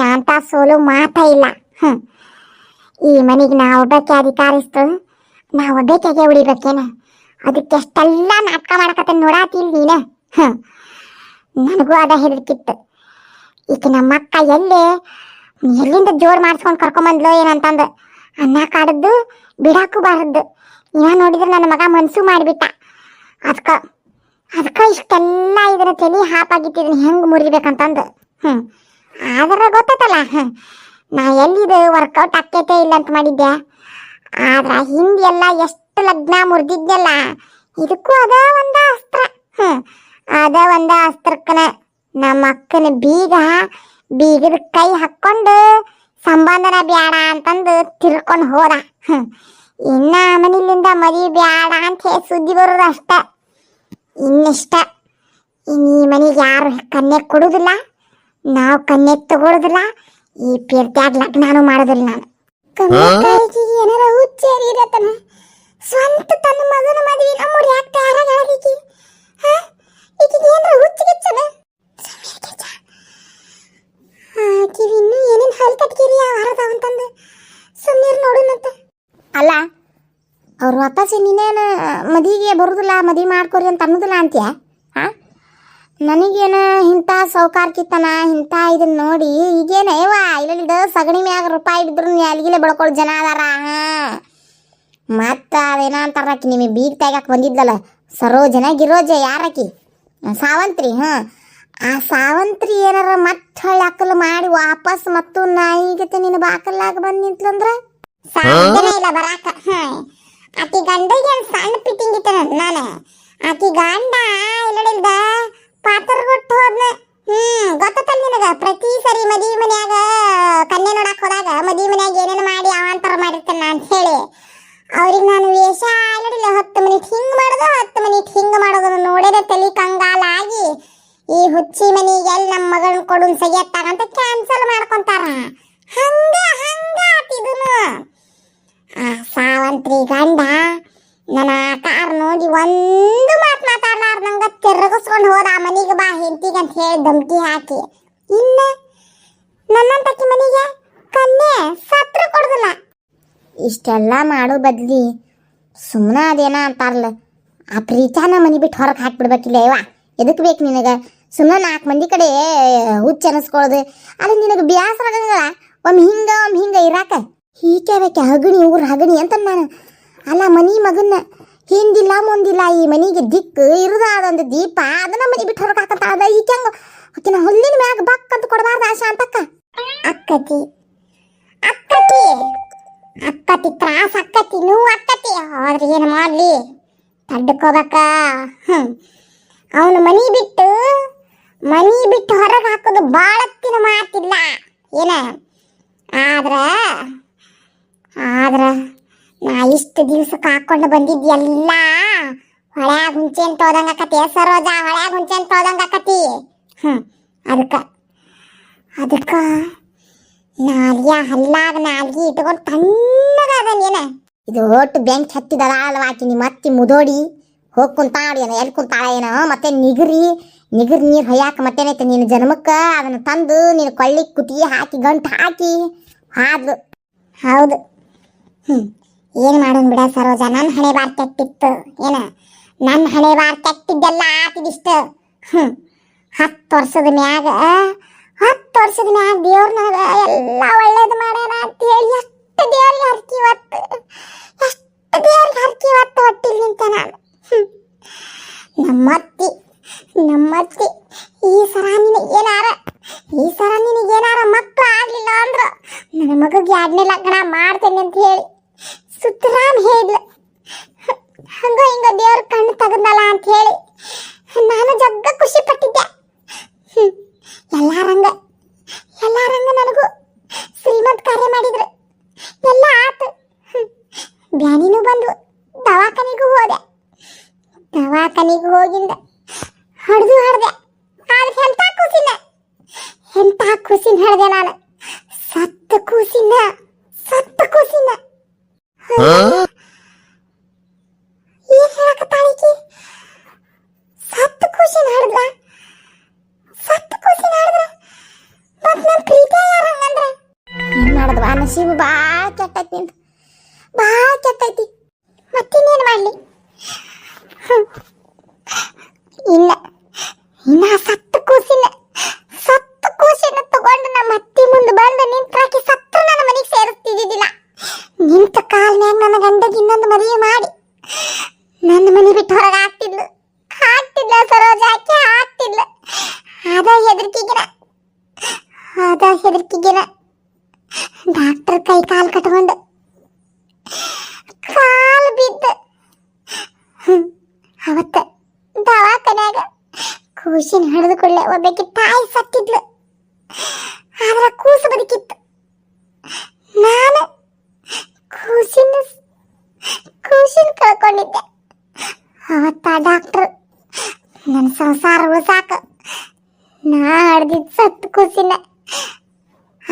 ಶಾಂತ ಸೋಲು ಮಾತ ಇಲ್ಲ. ಈ ಮನೆಗೆ ನಾ ಒಬ್ಬಕ್ಕೆ ಅಧಿಕಾರಿಸ್ತು. ನಾ ಒಬ್ಬಕ್ಕೆ ಉಳಿಬೇಕೇನ? ಅದಕ್ಕೆ ಎಷ್ಟೆಲ್ಲ ನಾಟಕ ಮಾಡಕತ್ತ ನೋಡಾತಿಲ್ ನೀನ? ನನಗೂ ಅದ ಹೆದರ್ಕಿತ್ತು. ಈಗ ನಮ್ಮ ಅಕ್ಕ ಎಲ್ಲಿ? ಎಲ್ಲಿಂದ ಜೋರ್ ಮಾಡಿಸ್ಕೊಂಡು ಕರ್ಕೊಂಬಂದ್ಲು ಏನಂತಂದು ಅನ್ನ ಕಾಡದ್ದು, ಬಿಡಾಕು ಬಾರದ್ದು. ಇನ್ನ ನೋಡಿದ್ರೆ ನನ್ನ ಮಗ ಮನಸ್ಸು ಮಾಡಿಬಿಟ್ಟ. ಅದಕ್ಕ ಅದಕ್ಕ ಇಷ್ಟೆಲ್ಲ ಇದನ್ನ ತಲೆ ಹಾಪಾಗಿಟ್ಟಿದ್ದೀನಿ ಹೆಂಗ್ ಮುರಿಬೇಕಂತಂದು. ಹ್ಮ್. ಆದ್ರೆ ಗೊತ್ತೈತಲ್ಲ. ನಾ ಎಲ್ಲಿದು ವರ್ಕೌಟ್ ಆಕೈತೆ ಇಲ್ಲ ಅಂತ ಮಾಡಿದ್ದೆ. ಆದ್ರೆ ಹಿಂದೆಲ್ಲ ಎಷ್ಟು ಲಗ್ನ ಮುರಿದಿದ್ದೆಲ್ಲ ಇದಕ್ಕೂ ಅದ ಒಂದ ಅಸ್ತ್ರ. ಅದ ಒಂದ ಅಸ್ತ್ರಕ್ಕನ ನಮ್ಮ ಅಕ್ಕನ ಬೀಗ ಬೀಗದ ಕೈ ಹಾಕ್ಕೊಂಡು ಸಂಬಂಧನ ಬ್ಯಾಡ ಅಂತಂದು ತಿರ್ಕೊಂಡು ಹೋದ. ಇನ್ನ ಮನಿಲಿಂದ ಮದಿ ಬ್ಯಾಡ ಅಂತ ಹೇಳಿ ಸುದ್ದಿ ಬರೋದು ಅಷ್ಟ. ಇನ್ನಿಷ್ಟ. ಇನ್ ಈ ಮನೆಗೆ ಯಾರು ಕನ್ನೆ ಕೊಡುದಿಲ್ಲ. ನಾವು ಕನ್ಯೆ ತಗೊಳುದಿಲ್ಲ, ಈ ಪೀರ್ತ್ಯಾಗ ಲಗ್ನಾನು ಮಾಡೋದಿಲ್ಲ ನಾನು. ಕನ್ಯೆ ಏನಾರ ಹುಚ್ಚೇರಿ ಇರತ್ತನ ಸ್ವಂತ ತನ್ನ ಮಗನ ಮದುವೆ ನಮ್ಮೂರು ಯಾಕೆ ತಯಾರಾಗಿ ಈಕಿ ಈಕಿಗೆ ಏನಾರ ಹುಚ್ಚು ಗಿಚ್ಚದ ಆಕಿಗೆ ಇನ್ನೂ ಏನೇನು ಹಲ್ ಕಟ್ಕಿರಿ ಯಾರದ ಅಂತಂದು ಸುಮ್ಮನೆ ನೋಡುನಂತ ಅಲ್ಲ, ಅವ್ರ ವಾಪಸ್ ನೀನೇನು ಮದಿಗೆ ಬರುದಿಲ್ಲ, ಮದುವೆ ಮಾಡ್ಕೊರಿ ಅಂತ ಅನ್ನೋದಿಲ್ಲ ಅಂತ್ಯ? ನನಗೇನ ಇಂಥ ಸೌಕಾರ್ಕಿತನ ಇಂಥ ಇದನ್ನ ನೋಡಿ ಈಗೇನ ಏವ ಇಲ್ಲದ ಸಗಣಿ ಮ್ಯಾಗ ರೂಪಾಯಿ ಬಿದ್ರು ಅಲ್ಲಿಗಿಲೆ ಬೆಳ್ಕೊಳ್ಳೋ ಜನ ಅದಾರ ಮತ್ತ ಅದೇನ ಅಕ್ಕಿ ನಿಮಗೆ ಬೀಗ ತೆಗ್ಯಾಕ ಬಂದಿದ್ಲಲ್ಲ, ಸರೋಜನ ಗಿರೋಜ ಯಾರಕಿ ಸಾವಂತ್ರಿ, ಹಾ. ಆ ಸಾವಂತ್ರಿ ಏನಾರ ಮತ್ತೆ ಹೊಳ್ಳಿ ಅಕ್ಕಲು ಮಾಡಿ ವಾಪಸ್ ಮತ್ತು ನಾಯಿಗತೆ ನಿನ್ನ ಬಾಕಲ್ಲಾಗ ಬಂದ್ ನಿಂತ್ಲಂದ್ರ? ಸಾಧ್ಯನೇ ಇಲ್ಲ ಬರಾಕ, ಹಾಂ. ಆಕಿ ಗಂಡಗೆ ಸಣ್ಣ ಪಿಟ್ಟಿಂಗ್ ಇತ್ತ ನಾನು. ಆಕಿ ಗಂಡ ಇಲ್ಲಡಿಲ್ದ ಪಾತ್ರ ಕೊಟ್ಟು ಹೋದ್ನ. ಹ್ಮ್ ಗೊತ್ತಲ್ಲ ನಿನಗ? ಪ್ರತಿ ಸರಿ ಮದಿ ಮನ್ಯಾಗ ಕನ್ನೆ ನೋಡಕ್ ಹೋದಾಗ ಮದುವೆ ಮನ್ಯಾಗ ಏನೇನು ಮಾಡಿ ಅವಾಂತರ ಮಾಡಿರ್ತೇನೆ ಅಂತ ಹೇಳಿ. ಅವ್ರಿಗೆ ನಾನು ವೇಷ ಇಲ್ಲಡಿಲ್ಲ ಹತ್ತು ಮಿನಿಟ್ ಹಿಂಗ್ ಮಾಡೋದು, ಹತ್ತು ಮಿನಿಟ್ ಹಿಂಗ್ ಮಾಡೋದು ನೋಡೇನೆ ತಲೆ ಕಂಗಾಲಾಗಿ ಈ ಹುಚ್ಚಿ ಮನಿಗೆ ಎಲ್ಲಿ ನಮ್ಮ ಮಗಳನ್ನ ಕೊಡುನ್ ಸಗಿಯತ್ತಾಗಂತ ಕ್ಯಾನ್ಸಲ್ ಮಾಡ್ಕೊಂತಾರ. ಹಂಗ ಹಂಗ ಆತಿದನು ಆ ಸಾವಂತ್ರಿ ಗಂಡ ನನ್ನ ಆರ್ ನೋಡಿ ಒಂದು ಮಾತು ನಂಗೆ ತಿರುಗಿಸ್ಕೊಂಡು ಹೋದ ಆ ಮನಿಗೆ ಬಾ ಹೆಂಡತಿಗೆ ಅಂತ ಹೇಳಿ ಧಮಕಿ ಹಾಕಿ. ಇನ್ನ ನನ್ನಂತಕ್ಕಿ ಮನಿಗೆ ಕನ್ಯೆ ಸತ್ರ ಕೊಡುದಿಲ್ಲ. ಇಷ್ಟೆಲ್ಲ ಮಾಡೋ ಬದ್ಲಿ ಸುಮ್ಮನೆ ಅದೇನ ಅಂತಾರಲ್ಲ, ಆ ಪ್ರೀತಾನ ಮನಿ ಬಿಟ್ಟು ಹೊರಗೆ ಹಾಕ್ಬಿಡ್ಬೇಕಿಲ್ಲ ಯವ್ವ? ಎದಕ್ಕೆ ಬೇಕು ನಿನಗೆ? ಸುಮ್ಮನೆ ನಾಲ್ಕು ಮಂದಿ ಕಡೆ ಹುಚ್ಚು ಅನಿಸ್ಕೊಳ್ಳೋದು ಅಲ್ಲಿ ನಿನಗೆ ಬ್ಯಾಸರ ಆಗಂಗಲ್ಲ ಒಮ್ಮೆ ಹಿಂಗ ಒಮ್ಮೆ ಹಿಂಗ ಇರಾಕ? ಹೀಗೆ ಬೇಕೆ ಹಗಣಿ ಊರು ಹಗಣಿ ಅಂತ ನಾನು ಅಲ್ಲ ಮನಿ ಮಗನ್ನ ಹಿಂದಿಲ್ಲ ಮುಂದಿಲ್ಲ ಈ ಮನಿಗೆ ದಿಕ್ಕು ಇರದ ಅದೊಂದು ದೀಪ, ಅದನ್ನ ಮನಿ ಬಿಟ್ಟು ಹೊರಗೆ ಹಾಕಂತ ಅದ ಈ ಹಂಗ ಆಕಿನ ಹುಲ್ಲಿನ ಮ್ಯಾಗ ಬಕ್ ಅಂತ ಕೊಡಬಾರ್ದ ಆಶಾ ಅಂತಕ್ಕ ಅಕ್ಕತಿ. ಅಕ್ಕತಿ. ಅಕ್ಕತಿ ತ್ರಾಸ ಅಕ್ಕತಿ, ನೋವು ಅಕ್ಕತಿ. ಆದ್ರೆ ಏನು ಮಾಡಲಿ? ತಡ್ಕೋಬೇಕ. ಹ್ಞೂ ಅವನು ಮನಿ ಬಿಟ್ಟು ಮನಿ ಬಿಟ್ಟು ಹೊರಗೆ ಹಾಕೋದು ಬಾಳತ್ತಿನ ಮಾತಿಲ್ಲ. ಏನ? ಆದ್ರ ನಾ ಇಷ್ಟು ದಿವ್ಸಕ್ಕೆ ಹಾಕೊಂಡು ಬಂದಿದ್ಯಲ್ಲ ಹೊಳ್ಯಾಗ ಹುಂಚೆ ಅಂತ ಹೋದಂಗ ಆಕತಿ ಸರೋಜ? ಹೊಳ್ಯಾಗ ಹುಂಚೆ ಅಂತ ಹೋದಂಗ ಆಕತಿ? ಹ್ಮ್ ಅದಕ್ಕ ಅದಕ್ಕ ನಾಲ್ಯ ಹಲ್ಲಾಗ ನಾಲ್ಗಿ ಇಟ್ಕೊಂಡು ತಣ್ಣಗ ಇದು ಒಟ್ಟು ಬೆಂಕಿ ಹತ್ತಿದದ ಅಲ್ವಾಕಿ ನಿಮ್ಮ ಅತ್ತಿ ಮುದೋಡಿ? ಹೋಗಿ ಕುಂತಾಳ ಏನೋ ಎಲ್ಲಿ ಕುಂತಾಳ ಏನೋ, ಮತ್ತೆ ನಿಗರಿ, ನಿಗರ್ ನೀರು ಹೊಯ್ಯಾಕ ಮತ್ತೇನೈತೆ ನಿನ್ನ ಜನ್ಮಕ್ಕ? ಅದನ್ನ ತಂದು ನೀನು ಕೊಳ್ಳಿ ಕುತ್ತಿಗೆ ಹಾಕಿ ಗಂಟು ಹಾಕಿ. ಹಾದ್ಲು. ಹೌದು. ಹ್ಮ್. ಏನು ಮಾಡೋನ್ ಬಿಡ ಸರೋಜ ನನ್ನ ಹಣೆ ಬಾರ್ ಕೆಟ್ಟಿತ್ತು, ಏನ? ನನ್ನ ಹಣೆ ಬಾರ್ ಕೆಟ್ಟಿದ್ದೆಲ್ಲ ಆತಿದಿಷ್ಟು. ಹ್ಮ್. ಹತ್ತು ವರ್ಷದ ಮ್ಯಾಗ ಹತ್ತು ವರ್ಷದ ಮ್ಯಾಗ ದೇವ್ರನ್ನ ಎಲ್ಲ ಒಳ್ಳೇದು ಮಾಡೋಣ ಅಂತ ಹೇಳಿ ಎಷ್ಟು ದೇವ್ರಿಗೆ ನಡೆದೆ ನಾನು. ಸತ್ತ ಕೂಸಿನ ಸತ್ತ ಕೂಸಿನ ಏನ್ ಹೇಳಕತ್ತಾಳಿಕಿ ಸತ್ತ ಕೂಸಿನ ಹಾಡಿದ್ರ? ಸತ್ತ ಬಾ ಕೆಟ್ಟ ಕೂಸಿನ ಹಿಡಿದು ಕೊಳ್ಳೆ ಒಬ್ಬಾಕಿ ತಾಯಿ ಸತ್ತಿದ್ಲು. ಆದ್ರ ಕೂಸು ಬದುಕಿತ್ತು. ನಾನು ಕೂಸಿನ ಕೂಸಿನ ಕಳ್ಕೊಂಡಿದ್ದೆ. ಅವತ್ತ ಡಾಕ್ಟರ್ ನನ್ನ ಸಂಸಾರ ಸಾಕು. ನಾ ಹಡ್ದಿದ್ ಸತ್ತು ಕೂಸಿನ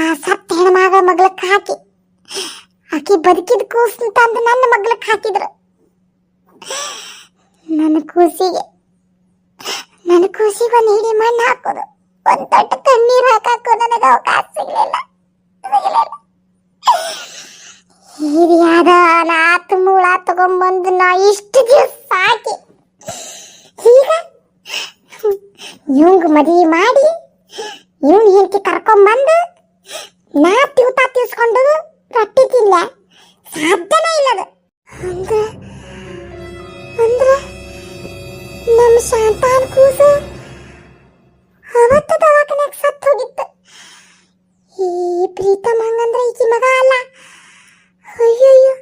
ಆ ಸತ್ತ ಹೆಣ್ಮಗ ಮಗ್ಳಕ್ ಹಾಕಿ. ಆಕಿ ಬದುಕಿದ ಕೂಸು ತಂದು ನನ್ನ ಮಗ್ಳಕ್ ಹಾಕಿದ್ರು. ನನ್ನ ಕೂಸಿಗೆ ನನ್ನ ಖುಷಿಗೆ ಒಂದು ಹಿಡಿ ಮಣ್ಣು ಹಾಕೋದು. ಒಂದು ದೊಡ್ಡ ಕಣ್ಣೀರು ಹಾಕಕ್ಕೂ ನನಗೆ ಅವಕಾಶ ಸಿಗಲಿಲ್ಲ. ಹಿರಿಯಾದ ನಾತು ಮೂಳ ತಗೊಂಬಂದು ನಾ ಇಷ್ಟು ದಿವಸ ಸಾಕಿ. ಈಗ ಇವಂಗ ಮದುವೆ ಮಾಡಿ, ಇವನ್ ಹೆಂಡತಿ ಕರ್ಕೊಂಬಂದು, ನಾ ತಿವ್ತಾ ತಿಳ್ಸ್ಕೊಂಡು ರೊಟ್ಟಿ ತಿನ್ಲ. ಸಾಧ್ಯನೇ ಇಲ್ಲದು. ಅಂದ್ರೆ ಅಂದ್ರೆ ನಮ್ಮ ಶಾಂತಾನ್ ಕೂಸು ಅವತ್ತು ದವಾಖಾನ್ಯಾಗ ಸತ್ತು ಹೋಗಿತ್ತು. ಈ ಪ್ರೀತಮ್ ಹಂಗಂದ್ರೆ ಈಕಿ ಮಗ ಅಲ್ಲ. ಅಯ್ಯಯ್ಯೋ,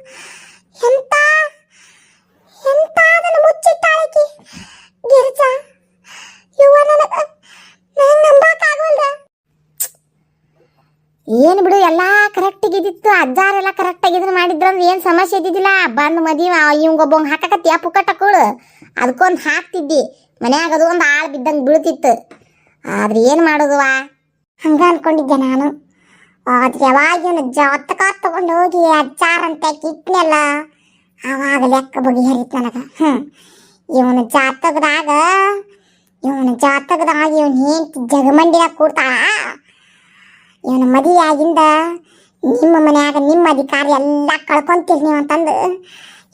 ಎಂತ? ಎಂತ ಅದನ್ನ ಮುಚ್ಚಿಟ್ಟಾಳಕಿ ಗಿರ್ಜಾ ಇವ ನನಗ ನನಗೆ ನಂಬಕ್ಕಾಗವಲ್ದ ಏನು ಬಿಡು, ಎಲ್ಲ ಕರೆಕ್ಟ್ ಇದ್ದಿತ್ತು ಅಜ್ಜಾರೆಲ್ಲ ಕರೆಕ್ಟ್ ಆಗಿದ್ರೆ ಮಾಡಿದ್ರು ಅಂದ್ರೆ ಏನು ಸಮಸ್ಯೆ ಇದ್ದಿದ್ದಿಲ್ಲ. ಬಂದು ಮದುವೆ ಇವಂಗೊಬ್ಬಂಗೆ ಹಾಕಕತ್ತಿ, ಆ ಪುಕ್ಕಟ ಕೂಳು. ಅದಕ್ಕೊಂದು ಹಾಕ್ತಿದ್ದಿ. ಮನ್ಯಾಗ ಅದು ಒಂದು ಆಳು ಬಿದ್ದಂಗೆ ಬೀಳ್ತಿತ್ತು. ಆದ್ರೆ ಏನು ಮಾಡೋದುವ? ಹಂಗ ಅನ್ಕೊಂಡಿದ್ದೆ ನಾನು. ಅದು ಯಾವಾಗ ಇವನು ಜೊತ್ತಕ ತಗೊಂಡು ಹೋಗಿ ಅಜ್ಜಾರಂತ ಕಿಟ್ನೆಲ್ಲ ಆವಾಗ ಲೆಕ್ಕ ಬಗೆಹರಿತು ನನಗೆ. ಹ್ಞೂ ಇವನು ಜಾತಕದಾಗ ಇವನು ಜಾತಕದಾಗ ಇವನು ಹೆಂಡತಿ ಜಗಮಂಡಿನಾಗ ಕೂಡ್ತಾಳ. ಇವನ ಮದುವೆ ಆಗಿಂದ ನಿಮ್ಮ ಮನ್ಯಾಗ ನಿಮ್ಮ ಅಧಿಕಾರ ಎಲ್ಲ ಕಳ್ಕೊಂತೀರಿ ನೀವು ಅಂತಂದು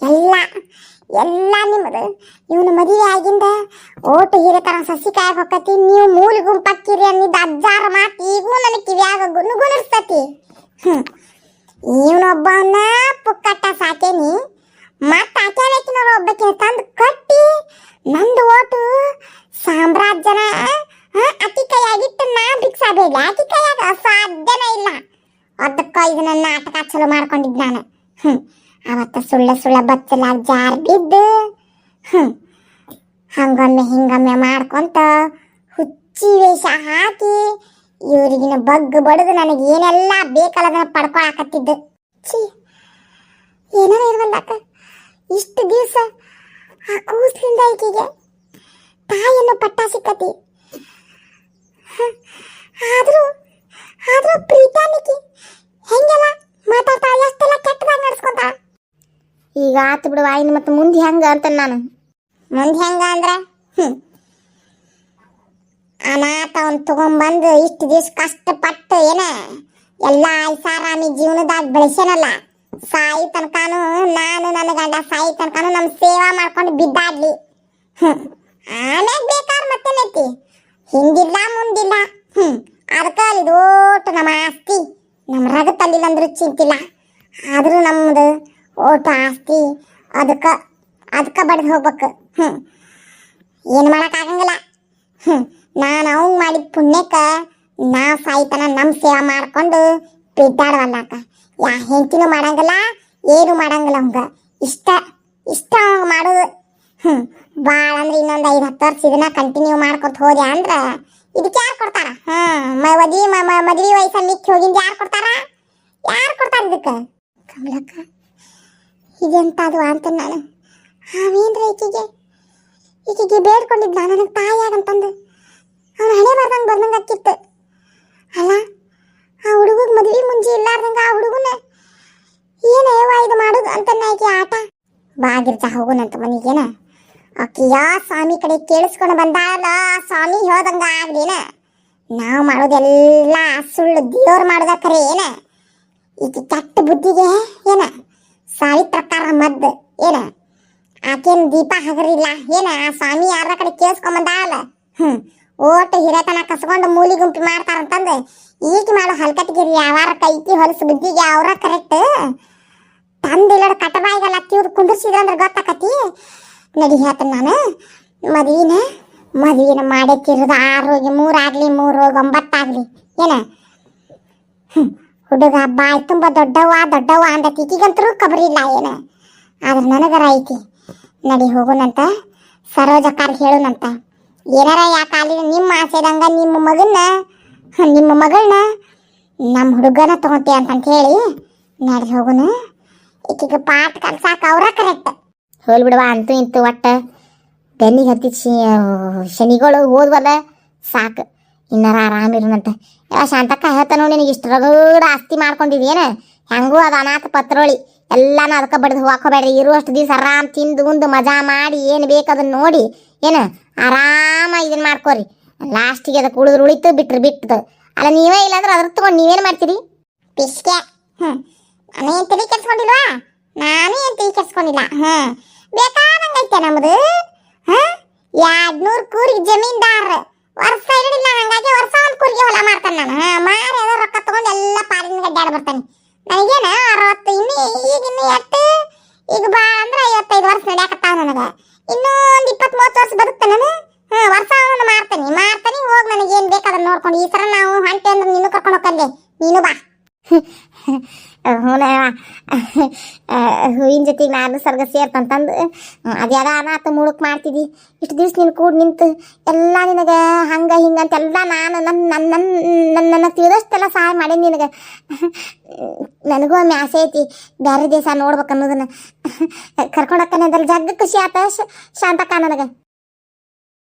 ಎಲ್ಲ ಎಲ್ಲ ನಿಮ್ಮದು. ಇವನ ಮದುವೆ ಆಗಿಂದ ಓಟು ಹಿರೇತರ ಸಸಿ ಕಾಯಕ್ ಹೊಕ್ಕತಿ, ನೀವು ಮೂಲ ಗುಂಪಕ್ಕಿರಿ ಅನ್ನಿದ್ದ ಅಜ್ಜಾರ ಮಾತು ಈಗೂ ನನಗೆ ಕಿವ್ಯಾಗ ಗುನುಗುಣಿಸ್ತತಿ ಹ್ಞೂ ಇವನೊಬ್ಬವನ್ನ ಪುಕ್ಕಟ್ಟ ಸಾಕೇನಿ, ಮತ್ತೆ ಆಚಾರ್ಯಕಿನವ್ರ ಒಬ್ಬಕಿನ ತಂದು ಕಟ್ಟಿ, ನಂದು ಓಟು ಸಾಮ್ರಾಜ್ಯನ ಅತಿ ಕೈಯಾಗಿಟ್ಟು ನಾ ಭಿಕ್ಷಾ ಬೇಡ ಅತಿ ಕೈಯಾಗ ಸಾಧ್ಯನೇ ಇಲ್ಲ. ಅದಕ್ಕ ಇದನ್ನ ನಾಟಕ ಚಲೋ ಮಾಡ್ಕೊಂಡಿದ್ದ ನಾನು. ಹ್ಮ್. ಅವತ್ತ ಸುಳ್ಳ ಸುಳ್ಳ ಬಚ್ಚಲಾಗ ಜಾರ್ ಬಿದ್ದು ಹಂಗೊಮ್ಮೆ ಹಿಂಗೊಮ್ಮೆ ಮಾಡ್ಕೊಂತ ಹುಚ್ಚಿ ವೇಷ ಹಾಕಿ ಇವ್ರಿಗಿನ ಬಗ್ಗು ಬಡದು ನನಗೆ ಏನೆಲ್ಲ ಬೇಕಲ್ಲದನ್ನ ಪಡ್ಕೊಳಕತ್ತಿದ್ದು. ಛೀ ಏನಾರ ಇರ್ವಲ್ಲಾಕ ಇಷ್ಟು ದಿವಸ ಆ ಕೂಸ್ಲಿಂದ ಈಕಿಗೆ ತಾಯಿಯನ್ನು ಪಟ್ಟ ಸಿಕ್ಕತಿ ಆದ್ರೂ ಆದ್ರೂ ಪ್ರೀತಾನಿಕಿ ಹೆಂಗೆಲ್ಲ ಮಾತಾಡ್ತಾಳ ಎಷ್ಟೆಲ್ಲ ಕೆಟ್ಟದಾಗ ನಡ್ಸ್ಕೊಂತಾಳ ಈಗ ಆತು ಬಿಡುವ ಇನ್ನು ಮತ್ತೆ ಮುಂದೆ ಹೆಂಗ ಅಂತ ನಾನು. ಮುಂದೆ ಹೆಂಗ ಅಂದ್ರೆ? ಆ ಮಾತ ಅವ್ನು ತಗೊಂಬಂದು ಇಷ್ಟು ದಿವಸ ಕಷ್ಟಪಟ್ಟು ಏನ ಎಲ್ಲ ಐಸಾರಾಮಿ ಜೀವನದಾಗ ಬೆಳೆಸೇನಲ್ಲ ಸಾಯಿ ತನಕನು ನಾನು ನನ್ನ ಗಂಡ ಸಾಯಿ ತನಕನು ನಮ್ಮ ಸೇವಾ ಮಾಡ್ಕೊಂಡು ಬಿದ್ದಾಡ್ಲಿ ಆಮೇಲೆ ಮತ್ತೆ ಮತ್ತೇನೈತಿ ಹಿಂದಿಲ್ಲ ಮುಂದಿಲ್ಲ. ಹ್ಮ್. ಅದಕ್ಕ ಅಲ್ಲಿ ನಮ್ಮ ಆಸ್ತಿ ನಮ್ಮ ರಗತಲ್ಲಿಲ್ಲ ಅಂದ್ರೂ ಚಿಂತಿಲ್ಲ. ಆದ್ರೂ ನಮ್ಮದು ಓಟ ಆಸ್ತಿ ಅದಕ್ಕ ಅದಕ್ಕ ಬಡ್ದು ಹೋಗ್ಬೇಕು. ಹ್ಞೂ ಏನು ಮಾಡೋಕ್ಕಾಗಂಗಿಲ್ಲ ಹ್ಞೂ ನಾನು ಅವಂಗೆ ಮಾಡಿದ ಪುಣ್ಯಕ್ಕೆ ನಾ ಸಾಯ್ತನ ನಮ್ಮ ಸೇವೆ ಮಾಡ್ಕೊಂಡು ಬಿದ್ದಾಡವಲ್ಲಾಕ ಯಾ ಹೆಂಡತಿನೂ ಮಾಡಂಗಿಲ್ಲ, ಏನು ಮಾಡಂಗಿಲ್ಲ ಅವಂಗೆ. ಇಷ್ಟ ಇಷ್ಟ ಅವಂಗೆ ಮಾಡೋದು. ಹ್ಞೂ ಭಾಳ ಅಂದ್ರೆ ಇನ್ನೊಂದು ಐದು ಹತ್ತು ವರ್ಷ ಇದನ್ನ ಕಂಟಿನ್ಯೂ ಮಾಡ್ಕೊತ ಹೋದೆ ಅಂದ್ರೆ ಇದಕ್ಕೆ ಯಾರು ಕೊಡ್ತಾರ? ಹ್ಞೂ ಮದಿ ಮದ್ವೆ ವಯಸ್ಸಲ್ಲಿ ಹೋಗಿಂದ ಯಾರು ಕೊಡ್ತಾರ? ಯಾರು ಕೊಡ್ತಾರ ಇದಕ್ಕೆ? ಕಮಲಕ್ಕ ಇದೆಂತದು ಅಂತ ನಾನು ಅವೇನ್ರ ಈಕೆಗೆ, ಈಕಿಗೆ ಬೇಡ್ಕೊಂಡಿದ್ದ ನನಗೆ ತಾಯಿ ಆಗಂತಂದು ಅವ್ನ ಹಣೆ ಬರ್ದಂಗೆ ಬರ್ದಂಗೆ ಅಕ್ಕಿತ್ತು ಅಲ್ಲ, ಆ ಹುಡುಗಗ್ ಮದ್ವಿ ಮುಂಜಿ ಇಲ್ಲಾರ್ದಂಗ ಆ ಹುಡುಗನ ಏನ ಇದು ಮಾಡೋದು ಅಂತ ಆಕಿ ಆಟ? ಬಾಗಿರ್ಜ ಹೋಗುನಂತ ಮನೆಗೇನ ಆಕೆ ಯಾ ಸ್ವಾಮಿ ಕಡೆ ಕೇಳಿಸ್ಕೊಂಡು ಬಂದ ಸ್ವಾಮಿ ಹೇಳ್ದಂಗ ಆಗ್ಲಿನ ನಾವು ಮಾಡೋದೆಲ್ಲ ಸುಳ್ಳು ದೇವ್ರು ಮಾಡೋದ ಕರೆ ಏನ? ಈಗ ಕೆಟ್ಟ ಬುದ್ಧಿಗೆ ಏನ? ಸಾವಿತ್ರಕಾರ ಮದ್ದು. ಏನ? ಆಕೇನ್ ದೀಪ ಹಗರಿಲ್ಲ? ಏನ? ಆ ಸ್ವಾಮಿ ಯಾರ ಕಡೆ ಕೇಳಿಸ್ಕೊಂಬಂದ ಅಲ್ಲ ಹ್ಮ್. ಓಟ್ ಹಿರೇತನ ಕಸ್ಕೊಂಡು ಮೂಲಿ ಗುಂಪಿ ಮಾಡ್ತಾರಂತಂದು ಈಗ ಮಾಡೋ ಹಲ್ಕಟ್ಗಿರಿ ಯಾವಾರ ಕೈಕಿ ಹೊಲಸು ಬುದ್ಧಿಗೆ ಅವರ ಕರೆಕ್ಟ್? ತಂದಿಲ್ಲಡ ಕಟಬಾಯಿಗೆಲ್ಲ ಕಿವ್ದು ಕುಂದಿರ್ಸಿದ್ರ ಅಂದ್ರೆ ಗೊತ್ತಾಕತಿ? ನಡಿ ಹೇಳ್ತೇನೆ ನಾನು. ಮದುವಿನ ಮದುವಿನ ಮಾಡಕ್ಕಿರೋದು ಆರೋಗ್ಯ ಮೂರಾಗ್ಲಿ ಮೂರು ಹೋಗಿ ಏನ? ಹ್ಮ್. ಹುಡುಗ, ಬಾಯ್ ತುಂಬ ದೊಡ್ಡವ್ವ ದೊಡ್ಡವ್ವ ಅಂದ ಈಗಂತರೂ ಕಬರಿ ಇಲ್ಲ ಏನ? ಆದ್ರೆ ನನಗರ ಐತಿ. ನಡಿ ಹೋಗುನಂತ ಕಾಲ್ ಹೇಳುನಂತ, ಏನಾರ ಯಾಕೆ ಅಲ್ಲಿ ನಿಮ್ಮ ಆಸೆದಂಗ ನಿಮ್ಮ ಮಗನ್ನ, ನಿಮ್ಮ ಮಗಳನ್ನ ನಮ್ಮ ಹುಡುಗನ ತಗೊಂತೀಯ ಅಂತಂತ ಹೇಳಿ ನಡಿ ಹೋಗೋಣ ಈಕಿಗೆ ಪಾಠ ಕಲ್ಸಾಕ ಅವ್ರ ಕರೆಕ್ಟ್ ಹೋಲ್ ಬಿಡುವ ಅಂತೂ ಇಂತು ಒಟ್ಟ ಬೆನ್ನಿಗೆ ಹತ್ತಿದ ಶನಿಗಳು ಹೋದ್ವಲ್ಲ ಸಾಕು. ಇನ್ನಾರ ಆರಾಮಿರುನಂತ ಯಾವ ಶಾಂತಕ್ಕ ಹೇಳ್ತಾನ ನೋಡಿ ನಿನಗೆ ಇಷ್ಟು ರಗಡ ಆಸ್ತಿ ಮಾಡ್ಕೊಂಡಿದ್ಯೇನ ಹೆಂಗೂ ಅದು ಅನಾಥ ಪತ್ರೋಳಿ. ಎಲ್ಲಾನು ಅದಕ್ಕೆ ಬಡ್ದು ಹೋಗ್ಕೋಬೇಡ್ರಿ ಇರುವಷ್ಟು ದಿವಸ ಆರಾಮ್ ತಿಂದು ಉಂದು ಮಜಾ ಮಾಡಿ ಏನು ಬೇಕು ನೋಡಿ. ಏನು? ಆರಾಮ ಇದನ್ನ ಮಾಡ್ಕೋರಿ. ಲಾಸ್ಟಿಗೆ ಅದಕ್ಕೆ ಉಳಿದ್ರು ಉಳಿತು, ಬಿಟ್ರು ಬಿಟ್ಟದು ಅಲ್ಲ ನೀವೇ ಇಲ್ಲಾಂದ್ರೆ ಅದ್ರ ತಗೊಂಡು ನೀವೇನು ಮಾಡ್ತೀರಿ? ಪಿಸ್ಕೆ ಹ್ಞೂ ಏನು ತಲೆ ಕೆಡ್ಸ್ಕೊಂಡಿಲ್ವಾ? ನಾನು ಏನು ತಲೆ ಕೆಡ್ಸ್ಕೊಂಡಿಲ್ಲ. ಹಾಂ ಬೇಕಾದಂಗೈತೆ ನಮ್ಮದು ಹಾಂ ಎರಡ್ನೂರು ಕೂರಿಗೆ ಜಮೀನ್ದಾರ. ವರ್ಷ ಇರಲಿಲ್ಲ ಹಂಗಾಗಿ ವರ್ಷ ಒಂದು ಕುರಿಗೆ ಹೊಲ ಮಾಡ್ತಾನೆ ನಾನು. ಮಾರಿ ಅದೋ ರೊಕ್ಕ ತಗೊಂಡು ಎಲ್ಲ ಪಾಲಿನ ಗಡ್ಡಾಡ ಬರ್ತಾನೆ. ನನಗೇನ ಅರವತ್ತು, ಇನ್ನು ಈಗ ಇನ್ನು ಎಷ್ಟು? ಈಗ ಬಾ ಅಂದ್ರೆ ಐವತ್ತೈದು ವರ್ಷ ನಡೆಯಕತ್ತಾವ ನನಗೆ. ಇನ್ನೂ ಒಂದು ಇಪ್ಪತ್ತು ಮೂವತ್ತು ವರ್ಷ ಬರುತ್ತೆ ನಾನು. ಹ್ಞೂ ವರ್ಷ ಅವನು ಮಾಡ್ತಾನೆ. ಮಾಡ್ತಾನೆ, ಹೋಗಿ ನನಗೆ ಏನು ಬೇಕಾದ್ರೆ ನೋಡ್ಕೊಂಡು ಈ ಸಲ ನಾವು ಹೊಂಟೆ ಅಂದ್ರೆ ನೀನು ಕರ್ಕೊಂಡು ಹೋಗಂದೆ ನೀನು ಬಾ. ಹೂನವ ಹೂವಿನ ಜೊತೆಗೆ ನಾನು ಸರ್ಗ ಸೇರ್ತಂತಂದು ಅದ್ಯಾದ ಅನಾಥ ಮುಳುಕ್ ಮಾಡ್ತಿದ್ದಿ ಇಷ್ಟು ದಿವಸ ನೀನು ಕೂಡ ನಿಂತು, ಎಲ್ಲ ನಿನಗೆ ಹಂಗೆ, ಹಿಂಗೆ ಅಂತೆಲ್ಲ ನಾನು ನನ್ನ ನನ್ನ ನನ್ನ ನನ್ನ ತಿಳಿದಷ್ಟೆಲ್ಲ ಸಹಾಯ ಮಾಡೀನಿ ನಿನಗೆ? ನನಗೂ ಒಮ್ಮೆ ಆಸೆ ಐತಿ ಬೇರೆ ದೇಶ ನೋಡ್ಬೇಕು ಅನ್ನೋದನ್ನ ಕರ್ಕೊಂಡು ಹೋಗ್ತಾನೆ ಅದ್ರಲ್ಲಿ ಜಗ್ಗ ಖುಷಿ ಆತ ಶಾಂತಕ್ಕ ನನಗೆ.